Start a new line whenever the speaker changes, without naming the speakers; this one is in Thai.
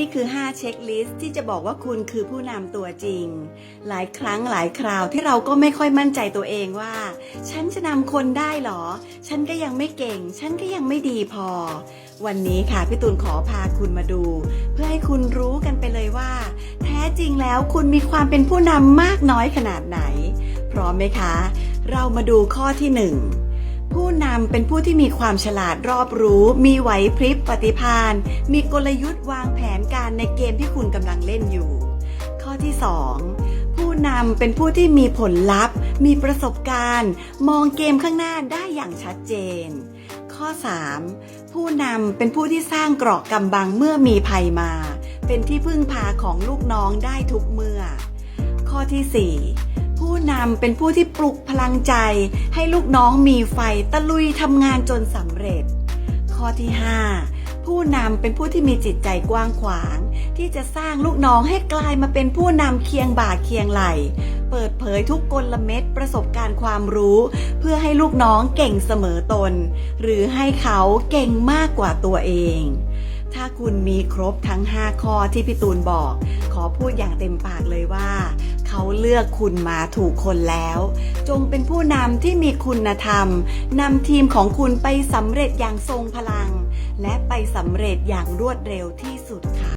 นี่คือ 5 เช็คลิสต์ที่จะบอกว่าคุณคือผู้นำตัวจริง หลายครั้งหลายคราวที่เราก็ไม่ค่อยมั่นใจตัวเองว่า ฉันจะนำคนได้หรอ ฉันก็ยังไม่เก่ง ฉันก็ยังไม่ดีพอ วันนี้ค่ะพี่ตูนขอพาคุณมาดู เพื่อให้คุณรู้กันไปเลยว่า แท้จริงแล้วคุณมีความเป็นผู้นำมากน้อยขนาดไหน พร้อมไหมคะ เรามาดูข้อที่หนึ่ง ผู้นำเป็นผู้ที่มีความฉลาดรอบรู้ มีไหวพริบปฏิภาณมีกลยุทธ์วางแผนการในเกมที่คุณกำลังเล่นอยู่ ข้อที่ 2 ผู้นำเป็นผู้ที่มีผลลัพธ์ มีประสบการณ์ มองเกมข้างหน้าได้อย่างชัดเจน ข้อ 3 ผู้นำเป็นผู้ที่สร้างเกราะกำบังเมื่อมีภัยมา เป็นที่พึ่งพาของลูกน้องได้ทุกเมื่อ ข้อที่ 4 ผู้นำเป็นผู้ที่ปลุกพลังใจ ให้ลูกน้องมีไฟตะลุยทำงานจนสำเร็จ ข้อที่ 5 ผู้นำเป็นผู้ที่มีจิตใจกว้างขวาง ที่จะสร้างลูกน้องให้กลายมาเป็นผู้นำเคียงบ่าเคียงไหล เปิดเผยทุกกลเม็ดประสบการณ์ความรู้ เพื่อให้ลูกน้องเก่งเสมอตน หรือให้เขาเก่งมากกว่าตัวเองถ้าคุณมีครบทั้ง 5 ข้อที่พี่ตูนบอก ขอพูดอย่างเต็มปากเลยว่าเขา เลือกคุณมาถูกคนแล้ว จงเป็นผู้นำที่มีคุณธรรมนำทีมของคุณไปสำเร็จอย่างทรงพลัง และไปสำเร็จอย่างรวดเร็วที่สุดค่ะ